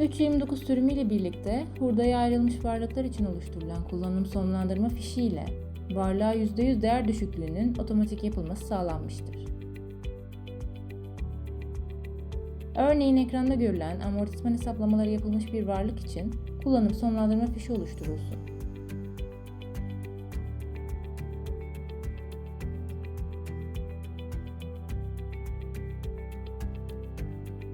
329 sürümüyle birlikte hurdaya ayrılmış varlıklar için oluşturulan kullanım sonlandırma fişi ile varlığa %100 değer düşüklüğünün otomatik yapılması sağlanmıştır. Örneğin ekranda görülen amortisman hesaplamaları yapılmış bir varlık için kullanım sonlandırma fişi oluşturulsun.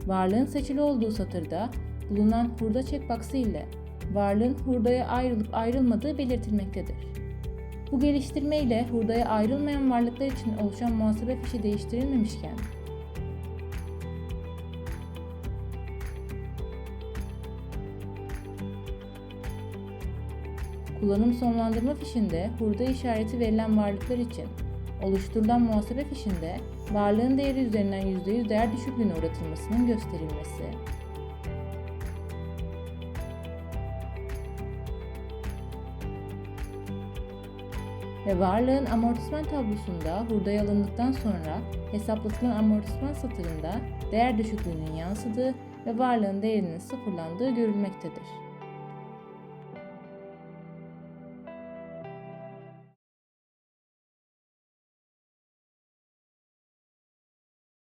Varlığın seçili olduğu satırda bulunan hurda checkbox'ı ile varlığın hurdaya ayrılıp ayrılmadığı belirtilmektedir. Bu geliştirme ile hurdaya ayrılmayan varlıklar için oluşan muhasebe fişi değiştirilmemişken kullanım sonlandırma fişinde hurda işareti verilen varlıklar için oluşturulan muhasebe fişinde varlığın değeri üzerinden %100 değer düşüklüğüne uğratılmasının gösterilmesi, ve varlığın amortisman tablosunda hurdaya alındıktan sonra hesaplatılan amortisman satırında değer düşüklüğünün yansıdığı ve varlığın değerinin sıfırlandığı görülmektedir.